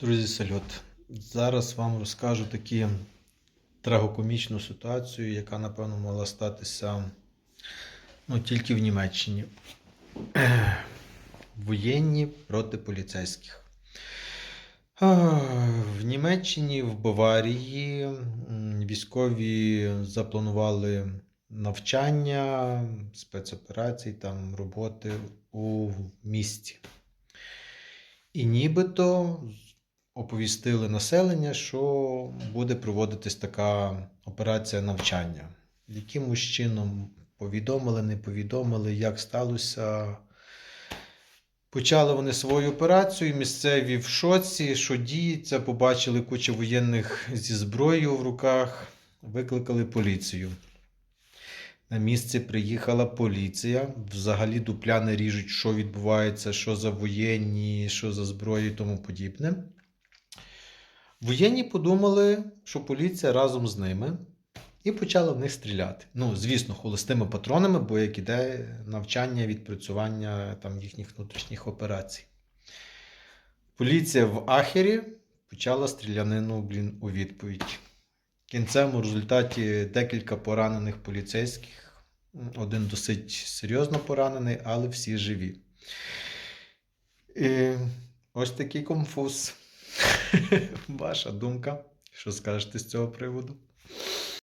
Друзі, салют. Зараз вам розкажу таку трагокомічну ситуацію, яка, напевно, могла статися ну, тільки в Німеччині. Воєнні проти поліцейських. В Німеччині, в Баварії військові запланували навчання, спецоперацій, там, роботи у місті. І нібито оповістили населення, що буде проводитись така операція навчання. Якимось чином повідомили, не повідомили, як сталося. Почали вони свою операцію, місцеві в шоці, що діється, побачили кучу воєнних зі зброєю в руках, викликали поліцію. На місце приїхала поліція. Взагалі дупляни ріжуть, що відбувається, що за воєнні, що за зброю і тому подібне. Воєнні подумали, що поліція разом з ними і почала в них стріляти. Ну, звісно, холостими патронами, бо як іде навчання, відпрацювання там, їхніх внутрішніх операцій. Поліція в Ахері почала стрілянину блін, у відповідь. В кінцевому результаті декілька поранених поліцейських. Один досить серйозно поранений, але всі живі. І ось такий конфуз. Ваша думка. Що скажете з цього приводу?